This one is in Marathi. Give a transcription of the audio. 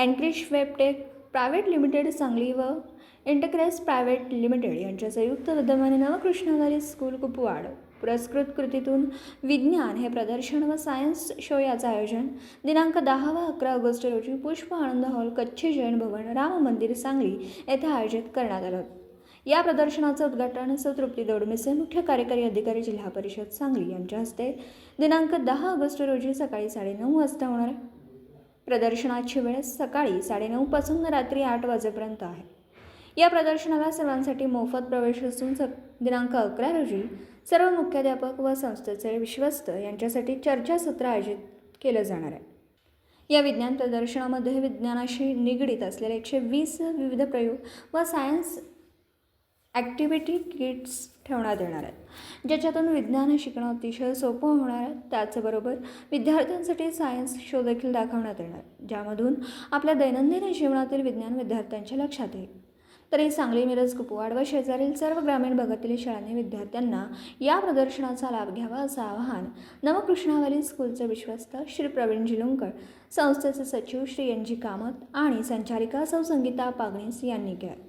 एनक्रिश वेबटेक प्रायव्हेट लिमिटेड सांगली व इंटरक्रेस प्रायव्हेट लिमिटेड यांच्या संयुक्त विद्यमाने नवकृष्णवारी स्कूल कुपवाड. पुरस्कृत कृतीतून विज्ञान हे प्रदर्शन व सायन्स शो याचं आयोजन दिनांक दहा व अकरा ऑगस्ट रोजी पुष्प आनंद हॉल कच्ची जैन भवन राम मंदिर सांगली येथे आयोजित करण्यात आलं. या प्रदर्शनाचं उद्घाटन सतृप्ती तृप्ती दोडमिसे मुख्य कार्यकारी अधिकारी जिल्हा परिषद सांगली यांच्या हस्ते दिनांक दहा ऑगस्ट रोजी सकाळी साडेनऊ वाजता होणार. आहे प्रदर्शनाची वेळ सकाळी साडेनऊपासून रात्री आठ वाजेपर्यंत आहे. या प्रदर्शनाला सर्वांसाठी मोफत प्रवेश असून स दिनांक अकरा रोजी सर्व मुख्याध्यापक व संस्थेचे विश्वस्त यांच्यासाठी चर्चासत्र आयोजित केलं जाणार आहे. या विज्ञान प्रदर्शनामध्ये विज्ञानाशी निगडीत असलेले एकशे वीस विविध प्रयोग व सायन्स ॲक्टिव्हिटी किट्स ठेवण्यात येणार आहेत. ज्याच्यातून विज्ञान शिकणं अतिशय सोपं होणार आहे. त्याचबरोबर विद्यार्थ्यांसाठी सायन्स शो देखील दाखवण्यात येणार ज्यामधून आपल्या दैनंदिन जीवनातील विज्ञान विद्यार्थ्यांच्या लक्षात येईल. तरी सांगली मिरज कुपवाड व शेजारील सर्व ग्रामीण भागातील शाळांनी विद्यार्थ्यांना या प्रदर्शनाचा लाभ घ्यावा असं आवाहन नवकृष्णावली स्कूलचे विश्वस्त श्री प्रवीण जिलुंकर संस्थेचे सचिव श्री एन जी कामत आणि संचालिका सौ संगीता पागणीस यांनी केलं